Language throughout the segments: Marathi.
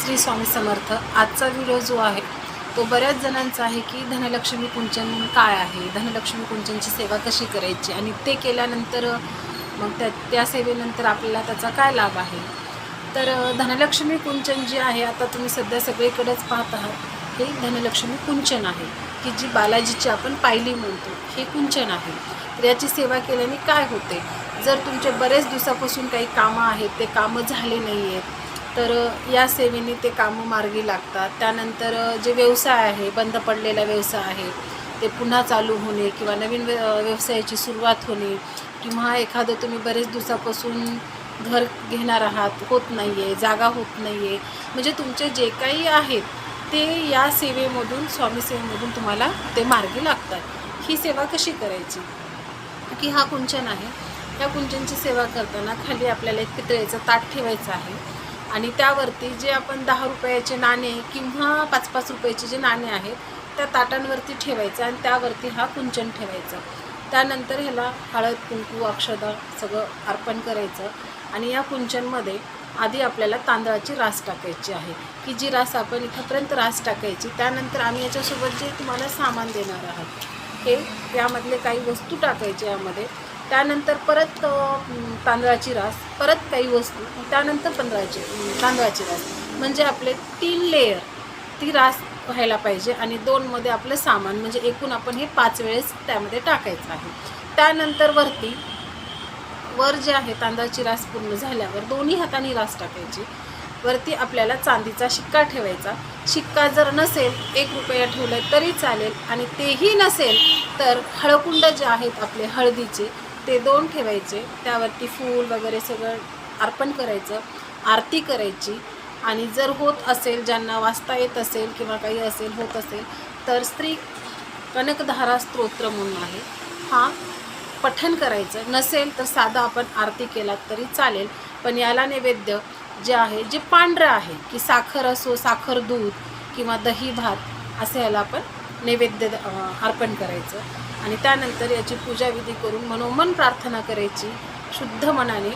श्री स्वामी समर्थ. आजचा व्हिडिओ जो आहे तो बऱ्याच जणांचा आहे की धनलक्ष्मी कुंचन काय आहे? धनलक्ष्मी कुंचनची सेवा कशी करायची? आणि ते केल्यानंतर मग त्या त्या सेवेनंतर आपल्याला त्याचा काय लाभ आहे? तर धनलक्ष्मी कुंचन जी आहे आता तुम्ही सध्या सगळीकडेच पाहत आहात हे धनलक्ष्मी कुंचन आहे की जी बालाजीची आपण पायली म्हणतो हे कुंचन आहे. तर याची सेवा केल्याने काय होते? जर तुमचे बरेच दिवसापासून काही कामं आहेत ते कामं झाले नाही आहेत तर या सेवेने ते कामं मार्गी लागतात. त्यानंतर जे व्यवसाय आहे बंद पडलेला व्यवसाय आहे ते पुन्हा चालू होणे किंवा नवीन व्य व्यवसायाची सुरुवात होणे किंवा एखादं तुम्ही बरेच दिवसापासून घर घेणार आहात होत नाही आहे जागा होत नाही आहे म्हणजे तुमचे जे काही आहेत ते या सेवेमधून स्वामी सेवेमधून तुम्हाला ते मार्गी लागतात. ही सेवा कशी करायची? की हा कुंचन आहे. या कुंचनची सेवा करताना खाली आपल्याला एक पितळेचं ताट ठेवायचं आहे. आणि त्यावरती जे आपण दहा रुपयाचे नाणे किंवा पाच पाच रुपयाचे जे नाणे आहेत त्या ताटांवरती ठेवायचं आणि त्यावरती हा कुंचन ठेवायचा. त्यानंतर ह्याला हळद कुंकू अक्षदा सगळं अर्पण करायचं आणि या कुंचनमध्ये आधी आपल्याला तांदळाची रास टाकायची आहे. की जी रास आपण इथंपर्यंत रास टाकायची त्यानंतर आम्ही याच्यासोबत जे तुम्हाला सामान देणार आहोत हे यामधले काही वस्तू टाकायचे यामध्ये. त्यानंतर परत तांदळाची रास परत काही वस्तू त्यानंतर तांदळाची तांदळाची रास. म्हणजे आपले तीन लेयर ती रास व्हायला पाहिजे आणि दोनमध्ये आपलं सामान म्हणजे एकूण आपण हे पाच वेळेस त्यामध्ये टाकायचं आहे. त्यानंतर वरती वर जे आहे तांदळाची रास पूर्ण झाल्यावर दोन्ही हाताने रास टाकायची. वरती आपल्याला चांदीचा शिक्का ठेवायचा. शिक्का जर नसेल एक रुपया ठेवला तरी चालेल आणि तेही नसेल तर हळकुंड जे आहेत आपले हळदीचे ते दोन ठेवायचे. त्यावरती फूल वगैरे सगळं अर्पण करायचं आरती करायची. आणि जर होत असेल ज्यांना वाचता येत असेल किंवा काही असेल होत असेल तर स्त्री कनकधारा स्तोत्र म्हणून आहे. हा पठण करायचं. नसेल तर साधा आपण आरती केलात तरी चालेल. पण याला नैवेद्य जे आहे जे पांढरं आहे की साखर असो साखर दूध किंवा दही भात असे याला आपण नैवेद्य द- अर्पण करायचं. आणि त्यानंतर याची पूजाविधी करून मनोमन प्रार्थना करायची शुद्ध मनाने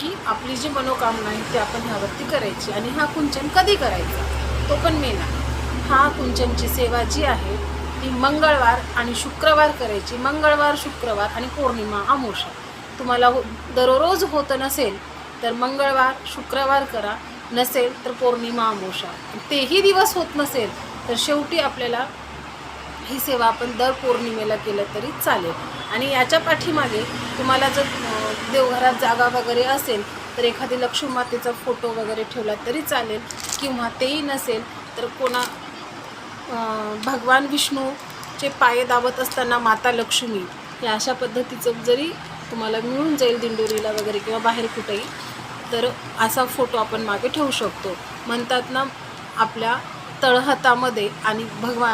की आपली जी मनोकामना आहे ती आपण ह्यावरती करायची. आणि हा कुंचन कधी करायचा? तो पण मेन आहे हा कुंचनची सेवा जी आहे ती मंगळवार आणि शुक्रवार करायची. मंगळवार शुक्रवार आणि पौर्णिमा अमोषा तुम्हाला हो दररोज होत नसेल तर मंगळवार शुक्रवार करा. नसेल तर पौर्णिमा अमोषा तेही दिवस होत नसेल तर शेवटी आपल्याला ही सेवा आपण दर पौर्णिमेला केलं तरी चालेल. आणि याच्या पाठीमागे तुम्हाला जर देवघरात जागा वगैरे असेल तर एखादी लक्ष्मी मातेचा फोटो वगैरे ठेवला तरी चालेल. किंवा तेही नसेल तर कोणा भगवान विष्णूचे पाय दाबत असताना माता लक्ष्मी या अशा पद्धतीचं जरी तुम्हाला मिळून जाईल दिंडोरीला वगैरे किंवा बाहेर कुठेही तर असा फोटो आपण मागे ठेवू शकतो. म्हणतात ना आपल्या तळहातामध्ये आणि भगवा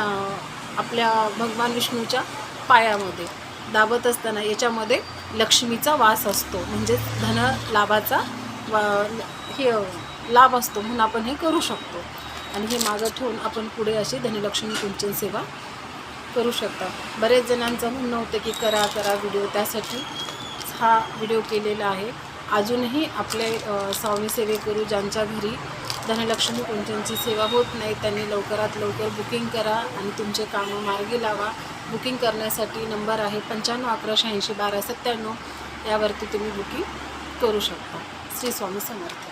आपल्या भगवान विष्णूच्या पायामध्ये. दाबत असताना याच्यामध्ये लक्ष्मीचा वास असतो. म्हणजेच धन लाभाचा वा हे लाभ असतो म्हणून आपण हे करू शकतो. आणि हे मागं ठेवून आपण पुढे अशी धनलक्ष्मी कुंचन सेवा करू शकता. बरेच जणांचं म्हणणं होतं की करा करा व्हिडिओ त्यासाठी हा व्हिडिओ केलेला आहे. अजूनही आपले अ, सेवे करू ज्यांच्या घरी धनलक्ष्मी कुंचनची सेवा होत नाही. त्यांनी लवकरात लवकर बुकिंग करा आणि तुमचे कामं मार्गी लावा. बुकिंग करण्यासाठी नंबर आहे पंच्याण्णव अकरा शहाऐंशी बारा सत्त्याण्णव. यावरती तुम्ही बुकिंग करू शकता. श्री स्वामी समर्थ.